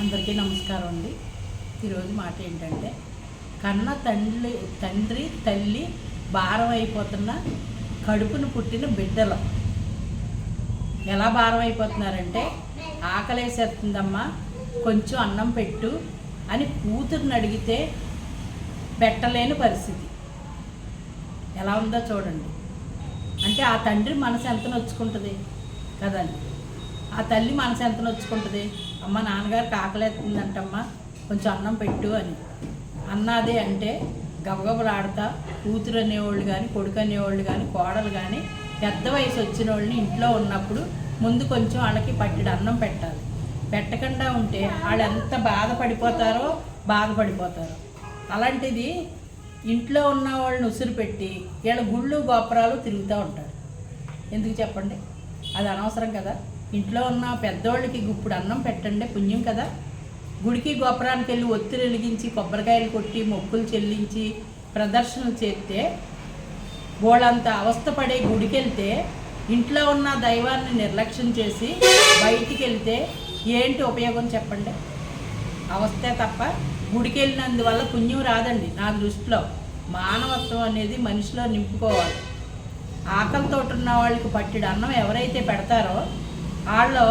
అందరికీ నమస్కారం అండి. ఈరోజు మాట ఏంటంటే కన్న తండ్రి తండ్రి తల్లి భారం అయిపోతున్న కడుపును పుట్టిన బిడ్డలు. ఎలా భారం అయిపోతున్నారంటే ఆకలేసేస్తుందమ్మా కొంచెం అన్నం పెట్టు అని కూతురుని అడిగితే పెట్టలేని పరిస్థితి. ఎలా ఉందో చూడండి. అంటే ఆ తండ్రి మనసు ఎంత నొచ్చుకుంటుంది? కదండి. ఆ తల్లి మనసు ఎంత నొచ్చుకుంటుంది? అమ్మ నాన్నగారికి ఆకలేస్తుందంటమ్మా కొంచెం అన్నం పెట్టు అని. అన్నది అంటే గబగబలాడతా కూతురు అనేవాళ్ళు కానీ కొడుకు అనేవాళ్ళు కానీ కోడలు కానీ పెద్ద వయసు వచ్చిన వాళ్ళని ఇంట్లో ఉన్నప్పుడు ముందు కొంచెం వాళ్ళకి పట్టిడు అన్నం పెట్టాలి. పెట్టకుండా ఉంటే వాళ్ళు ఎంత బాధపడిపోతారో బాధపడిపోతారు. అలాంటిది ఇంట్లో ఉన్న వాళ్ళని ఉసురు పెట్టి వీళ్ళ గుళ్ళు గోపురాలు తిరుగుతూ ఉంటారు. ఎందుకు చెప్పండి? అది అనవసరం కదా. ఇంట్లో ఉన్న పెద్దోళ్ళకి గుప్పుడు అన్నం పెట్టండి పుణ్యం కదా. గుడికి గోపురానికి వెళ్ళి ఒత్తిడి వెలిగించి కొబ్బరికాయలు కొట్టి మొక్కులు చెల్లించి ప్రదర్శనలు చేస్తే వాళ్ళంత అవస్థపడే గుడికి వెళ్తే ఇంట్లో ఉన్న దైవాన్ని నిర్లక్ష్యం చేసి బయటికి వెళ్తే ఏంటి ఉపయోగం చెప్పండి? అవస్థే తప్ప గుడికి వెళ్ళినందువల్ల పుణ్యం రాదండి నా దృష్టిలో. మానవత్వం అనేది మనిషిలో నింపుకోవాలి. ఆకలితో ఉన్న వాళ్ళకి పట్టిడు అన్నం ఎవరైతే పెడతారో వాళ్ళు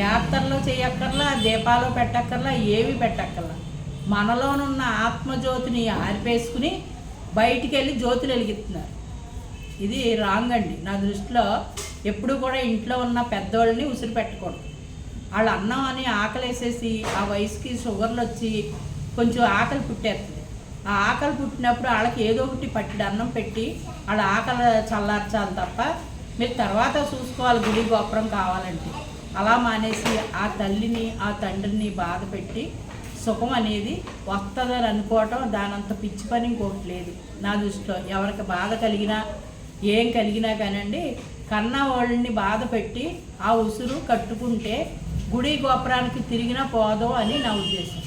యాత్రలో చేయక్కర్లా దీపాలు పెట్టక్కర్లా ఏవి పెట్టక్కర్లా. మనలోనున్న ఆత్మజ్యోతిని ఆరిపేసుకుని బయటికి వెళ్ళి జ్యోతులు వెలిగిస్తున్నారు. ఇది రాంగ్ అండి. నా దృష్టిలో ఎప్పుడు కూడా ఇంట్లో ఉన్న పెద్దవాళ్ళని ఉసిరి పెట్టకూడదు వాళ్ళు అన్నం అని ఆకలేసేసి ఆ వయసుకి షుగర్లు వచ్చి కొంచెం ఆకలి పుట్టేస్తుంది. ఆ ఆకలి పుట్టినప్పుడు వాళ్ళకి ఏదో ఒకటి పట్టిడు అన్నం పెట్టి వాళ్ళ ఆకలి చల్లార్చాలి తప్ప మీరు తర్వాత చూసుకోవాలి గుడి గోపురం కావాలంటే. అలా మానేసి ఆ తల్లిని ఆ తండ్రిని బాధ పెట్టి సుఖం అనేది వస్తుందని అనుకోవటం దానంత పిచ్చి పని ఇంకోటి లేదు. నా దృష్టిలో ఎవరికి బాధ కలిగినా ఏం కలిగినా కానండి కన్న వాళ్ళని బాధ పెట్టి ఆ ఉసురు కట్టుకుంటే గుడి గోపురానికి తిరిగినా పోదో అని నా ఉద్దేశం.